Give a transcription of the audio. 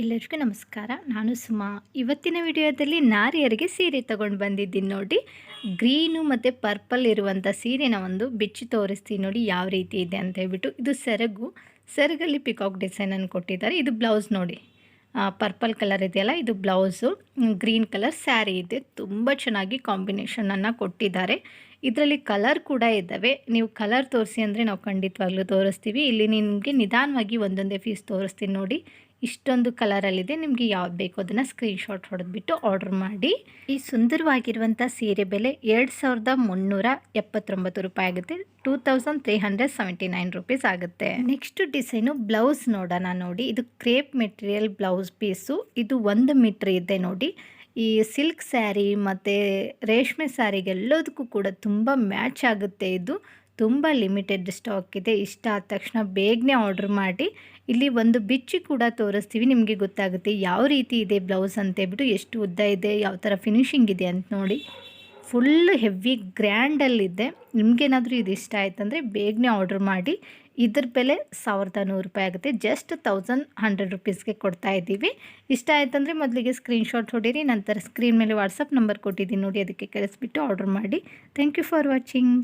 ಎಲ್ಲರಿಗೂ ನಮಸ್ಕಾರ. ನಾನು ಸುಮಾ. ಇವತ್ತಿನ ವಿಡಿಯೋದಲ್ಲಿ ನಾರಿಯರಿಗೆ ಸೀರೆ ತಗೊಂಡು ಬಂದಿದ್ದೀನಿ ನೋಡಿ. ಗ್ರೀನು ಮತ್ತು ಪರ್ಪಲ್ ಇರುವಂಥ ಸೀರೆನ ಒಂದು ಬಿಚ್ಚಿ ತೋರಿಸ್ತೀನಿ ನೋಡಿ ಯಾವ ರೀತಿ ಇದೆ ಅಂತ ಹೇಳ್ಬಿಟ್ಟು. ಇದು ಸೆರಗು. ಸೆರಗಲ್ಲಿ ಪಿಕಾಕ್ ಡಿಸೈನನ್ನು ಕೊಟ್ಟಿದ್ದಾರೆ. ಇದು ಬ್ಲೌಸ್ ನೋಡಿ. ಪರ್ಪಲ್ ಕಲರ್ ಇದೆಯಲ್ಲ, ಇದು ಬ್ಲೌಸು ಗ್ರೀನ್ ಕಲರ್ ಸ್ಯಾರಿ ಇದೆ. ತುಂಬ ಚೆನ್ನಾಗಿ ಕಾಂಬಿನೇಷನನ್ನು ಕೊಟ್ಟಿದ್ದಾರೆ. ಇದರಲ್ಲಿ ಕಲರ್ ಕೂಡ ಇದ್ದಾವೆ. ನೀವು ಕಲರ್ ತೋರಿಸಿ ಅಂದರೆ ನಾವು ಖಂಡಿತವಾಗ್ಲೂ ತೋರಿಸ್ತೀವಿ. ಇಲ್ಲಿ ನಿಮಗೆ ನಿಧಾನವಾಗಿ ಒಂದೊಂದೇ ಫೀಸ್ ತೋರಿಸ್ತೀನಿ ನೋಡಿ. ಇಷ್ಟೊಂದು ಕಲರಲ್ಲಿದೆ, ನಿಮಗೆ ಯಾವ್ದು ಬೇಕು ಅದನ್ನು ಸ್ಕ್ರೀನ್ಶಾಟ್ ಹೊಡೆದ್ಬಿಟ್ಟು ಆರ್ಡರ್ ಮಾಡಿ. ಈ ಸುಂದರವಾಗಿರುವಂಥ ಸೀರೆ ಬೆಲೆ ಎರಡು ಸಾವಿರದ ಮುನ್ನೂರ ಎಪ್ಪತ್ತೊಂಬತ್ತು ರೂಪಾಯಿ ಆಗುತ್ತೆ. Two thousand three hundred seventy nine rupees ಆಗುತ್ತೆ. ನೆಕ್ಸ್ಟ್ ಡಿಸೈನು ಬ್ಲೌಸ್ ನೋಡೋಣ ನೋಡಿ. ಇದು ಕ್ರೇಪ್ ಮೆಟೀರಿಯಲ್ ಬ್ಲೌಸ್ ಪೀಸು. ಇದು ಒಂದು ಮೀಟ್ರ್ ಇದೆ ನೋಡಿ. ಈ ಸಿಲ್ಕ್ ಸ್ಯಾರಿ ಮತ್ತು ರೇಷ್ಮೆ ಸ್ಯಾರಿಗೆಲ್ಲದಕ್ಕೂ ಕೂಡ ತುಂಬ ಮ್ಯಾಚ್ ಆಗುತ್ತೆ ಇದು. ತುಂಬ ಲಿಮಿಟೆಡ್ ಸ್ಟಾಕ್ ಇದೆ. ಇಷ್ಟ ಆದ ತಕ್ಷಣ ಬೇಗನೆ ಆರ್ಡ್ರ್ ಮಾಡಿ. ಇಲ್ಲಿ ಒಂದು ಬಿಚ್ಚಿ ಕೂಡ ತೋರಿಸ್ತೀವಿ, ನಿಮಗೆ ಗೊತ್ತಾಗುತ್ತೆ ಯಾವ ರೀತಿ ಇದೆ ಬ್ಲೌಸ್ ಅಂತೇಳ್ಬಿಟ್ಟು ಎಷ್ಟು ಉದ್ದ ಇದೆ, ಯಾವ ಥರ ಫಿನಿಶಿಂಗ್ ಇದೆ ಅಂತ ನೋಡಿ. ಫುಲ್ ಹೆವಿ ಗ್ರ್ಯಾಂಡಲ್ಲಿದೆ ನಿಮಗೇನಾದರೂ ಇದು. ಇಷ್ಟ ಆಯ್ತಂದರೆ ಬೇಗನೆ ಆರ್ಡ್ರ್ ಮಾಡಿ. ಇದ್ರ ಬೆಲೆ ಸಾವಿರದ ನೂರು ರೂಪಾಯಿ ಆಗುತ್ತೆ. ಜಸ್ಟ್ ತೌಸಂಡ್ ಹಂಡ್ರೆಡ್ ರುಪೀಸ್ಗೆ ಕೊಡ್ತಾ ಇದ್ದೀವಿ. ಇಷ್ಟ ಆಯ್ತಂದರೆ ಮೊದಲಿಗೆ ಸ್ಕ್ರೀನ್ಶಾಟ್ ಹೊಡೀರಿ, ನಂತರ ಸ್ಕ್ರೀನ್ ಮೇಲೆ ವಾಟ್ಸಪ್ ನಂಬರ್ ಕೊಟ್ಟಿದ್ದೀನಿ ನೋಡಿ, ಅದಕ್ಕೆ ಕಳಿಸ್ಬಿಟ್ಟು ಆರ್ಡ್ರ್ ಮಾಡಿ. Thank you for watching